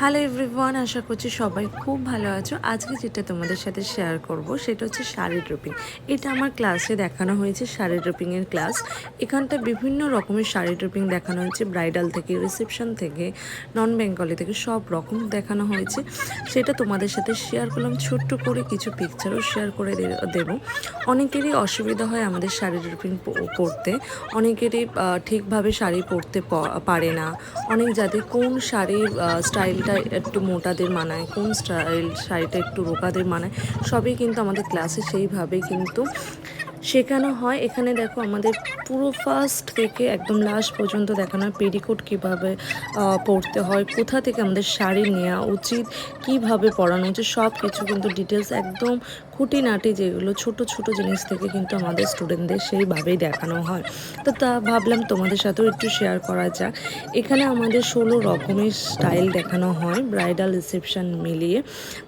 Hello everyone আশা করছি সবাই খুব ভালো আছো। আজকে যেটা তোমাদের সাথে শেয়ার করব, সেটা হচ্ছে শাড়ি ড্রপিং এটা আমার ক্লাসে দেখানো হয়েছে শাড়ি ড্রপিংয়ের ক্লাস এখানটা বিভিন্ন রকমের শাড়ি ড্রপিং দেখানো হয়েছে ব্রাইডাল থেকে রিসেপশন থেকে নন বেঙ্গলি থেকে, সব রকম দেখানো হয়েছে। সেটা তোমাদের সাথে শেয়ার করলাম, ছোট্ট করে কিছু পিকচারও শেয়ার করে দেবো। অনেকেরই অসুবিধা হয় আমাদের শাড়ি ড্রপিং করতে। অনেকেরই ঠিকভাবে শাড়ি পরতে পারে না। অনেক যাদের কোন শাড়ির স্টাইলটা একটু মোটাদের মানায়, কোন স্টাইল শাড়িটা একটু রোকাদের মানায়, সবই কিন্তু আমাদের ক্লাসে সেইভাবে কিন্তু শেখানো হয়। এখানে দেখো আমাদের পুরো ফার্স্ট থেকে একদম লাস্ট পর্যন্ত দেখানো হয় পেডিকোট কীভাবে পড়তে হয়, কোথা থেকে আমাদের শাড়ি নেওয়া উচিত, কীভাবে পড়ানো উচিত সব কিছু কিন্তু ডিটেলস একদম খুঁটিনাটি যেগুলো ছোট ছোট জিনিস থেকে কিন্তু আমাদের স্টুডেন্টদের সেইভাবেই দেখানো হয়। তো তা ভাবলাম তোমাদের সাথেও একটু শেয়ার করা যাক। এখানে আমাদের ষোলো রকমের স্টাইল দেখানো হয় ব্রাইডাল রিসেপশন মিলিয়ে।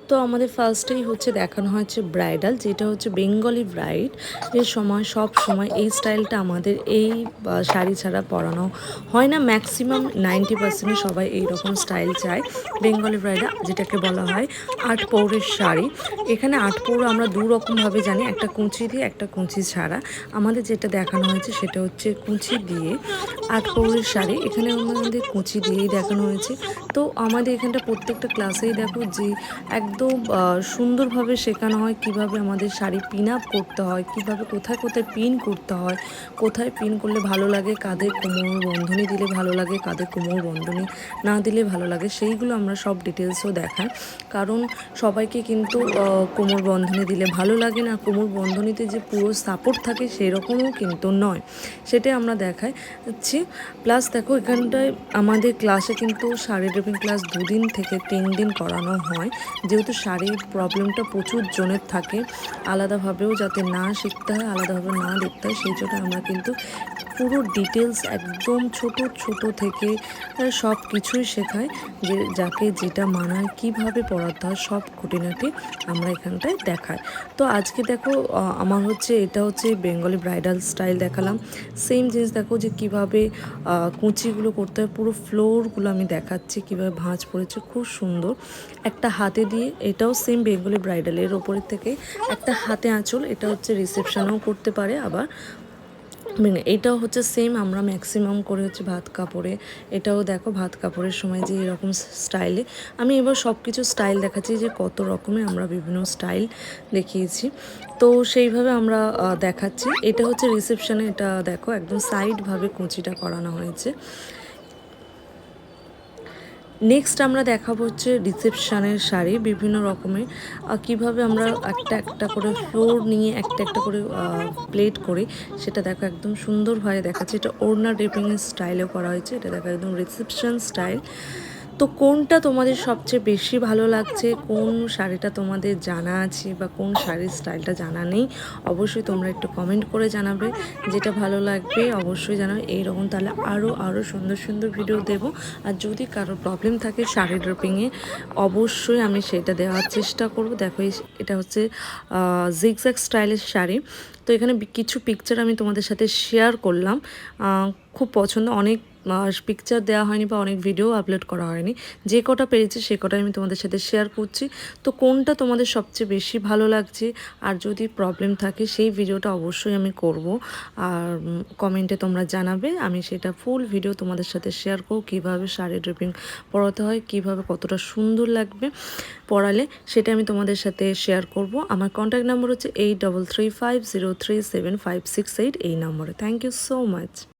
তো আমাদের ফার্স্টেই হচ্ছে দেখানো হচ্ছে ব্রাইডাল যেটা হচ্ছে বেঙ্গলি ব্রাইড এর সময়, সব সময় এই স্টাইলটা আমাদের এই শাড়ি ছাড়া পরানো হয় না। ম্যাক্সিমাম নাইনটি পার্সেন্ট সবাই এই রকম স্টাইল চায়। বেঙ্গলি ব্রাইডা যেটাকে বলা হয় আট পৌরের শাড়ি। এখানে আট পৌর আমরা দু রকমভাবে জানি, একটা কুঁচি দিয়ে একটা কুঁচি ছাড়া। আমাদের যেটা দেখানো হয়েছে সেটা হচ্ছে কুঁচি দিয়ে আট পৌরের শাড়ি। এখানে আমাদের কুঁচি দিয়েই দেখানো হয়েছে। তো আমাদের এখানটা প্রত্যেকটা ক্লাসেই দেখো যে একদম সুন্দরভাবে শেখানো হয়, কীভাবে আমাদের শাড়ি পিন আপ করতে হয়, কীভাবে কোথায় কোথায় পিন করতে হয়, কোথায় পিন করলে ভালো লাগে, কাঁধে কোমর বন্ধনী দিলে ভালো লাগে, কাঁধে কোমর বন্ধনী না দিলে ভালো লাগে, সেইগুলো আমরা সব ডিটেলসও দেখাই। কারণ সবাইকে কিন্তু কোমর বন্ধনী দিলে ভালো লাগে না, কোমর বন্ধনীতে যে পুরো সাপোর্ট থাকে সেরকমও কিন্তু নয়, সেটাই আমরা দেখাই। দেখাচ্ছি প্লাস দেখো এখানটায় আমাদের ক্লাসে কিন্তু শাড়ি ড্রেপিং ক্লাস দুদিন থেকে তিন দিন করানো হয়, যেহেতু শাড়ির প্রবলেমটা প্রচুর জনের থাকে, আলাদাভাবেও যাতে না শিখতে হয় আলাদাভাবে না দেখতে হয়, সেই জন্য আমরা কিন্তু পুরো ডিটেলস একদম ছোট ছোট থেকে সব কিছুই শেখাই, যে যাকে যেটা মানায়, কীভাবে পড়াতে হয়, সব খুঁটিনাটি আমরা এখানটায় দেখাই। তো আজকে দেখো আমার হচ্ছে, এটা হচ্ছে বেঙ্গলি ব্রাইডাল স্টাইল দেখালাম। সেম জিনিস দেখো, যে কীভাবে কুচিগুলো করতে হয়, পুরো ফ্লোরগুলো আমি দেখাচ্ছি, কীভাবে ভাঁজ পড়েছে, খুব সুন্দর। একটা হাতে দিয়ে, এটাও সেম বেঙ্গলি ব্রাইডালের ওপরের থেকে, একটা হাতে আঁচল, এটা হচ্ছে রিসেপশনেও করতে পারে আবার। মানে এটাও হচ্ছে সেম আমরা ম্যাক্সিমাম করে হচ্ছে ভাত কাপড়ে। এটাও দেখো ভাত কাপড়ের সময় যে এরকম স্টাইলে আমি এবার সব কিছু স্টাইল দেখাচ্ছি যে কত রকমের আমরা বিভিন্ন স্টাইল দেখিয়েছি। তো সেইভাবে আমরা দেখাচ্ছি। এটা হচ্ছে রিসেপশনে এটা দেখো একদম সাইডভাবে কুচিটা করানো হয়েছে। নেক্সট আমরা দেখাবো হচ্ছে রিসেপশানের শাড়ি, বিভিন্ন রকমের কীভাবে আমরা একটা একটা করে ফ্লোর নিয়ে একটা একটা করে প্লেট করি, সেটা দেখো একদম সুন্দরভাবে দেখাচ্ছে। এটা ওড়না ড্রেপিংয়ের স্টাইলেও করা হয়েছে, এটা দেখো একদম রিসেপশান স্টাইল তো কোনটা তোমাদের সবচেয়ে বেশি ভালো লাগছে? কোন শাড়িটা তোমাদের জানা আছে বা কোন শাড়ির স্টাইলটা জানা নেই? অবশ্যই তোমরা একটু কমেন্ট করে জানাবে। যেটা ভালো লাগবে অবশ্যই জানাবে। এইরকম তাহলে আরও আরও সুন্দর সুন্দর ভিডিও দেব। আর যদি কারও প্রবলেম থাকে শাড়ি ড্রপিংয়ে অবশ্যই আমি সেটা দেওয়ার চেষ্টা করব। দেখো এটা হচ্ছে জিগজ্যাগ স্টাইলের শাড়ি। তো এখানে কিছু পিকচার আমি তোমাদের সাথে শেয়ার করলাম। খুব পছন্দ। অনেক পিকচার দেওয়া হয়নি বা অনেক ভিডিও আপলোড করা হয়নি। যে কটা পেরেছি সে কটাই আমি তোমাদের সাথে শেয়ার করছি। তো কোনটা তোমাদের সবচেয়ে বেশি ভালো লাগছে আর যদি প্রবলেম থাকে সেই ভিডিওটা অবশ্যই আমি করব। আর কমেন্টে তোমরা জানাবে। আমি সেটা ফুল ভিডিও তোমাদের সাথে শেয়ার করব, কীভাবে শাড়ি ড্রিপিং পড়াতে হয়, কীভাবে কতটা সুন্দর লাগবে পড়ালে সেটা আমি তোমাদের সাথে শেয়ার করব। আমার কন্ট্যাক্ট নাম্বার হচ্ছে eight double three five zero three seven five six eight এই নম্বরে। Thank you so much